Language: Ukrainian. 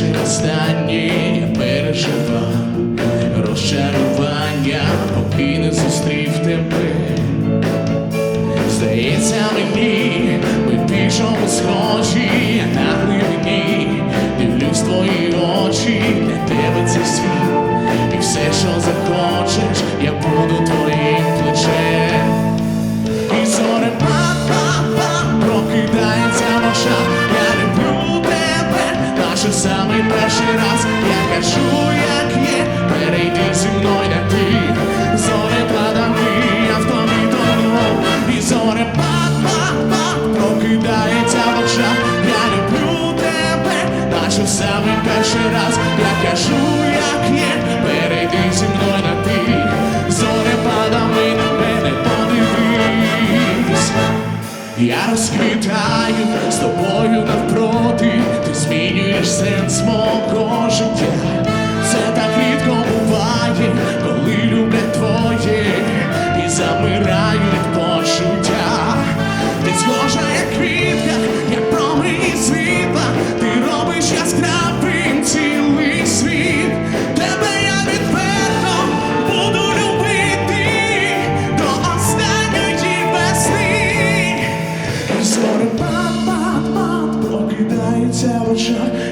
наче останні я переживав розчарування, поки не зустрів тебе. Здається, мені ми пішому схожі. на. Наше перший раз, я кажу, як є, перейди зі мною на ти, зоре падами, я в тобі тону, і зоре па-па-па прокидається в очах, я люблю тебе, наше самий перший раз, я кажу, як є, перейди зі мною на ти, зоре падами на мене подивись. Я розквітаю з тобою навпроти, ти змінюєш сенс мого життя. Це так рідко буває, коли люблять твоє і замираю від почуття. Ти схожа, як квітка, як промені світла, ти робиш яскравим цілий світ. Тебе я відверто буду любити до останньої весни. І зоре па-па-па прокидається в очах.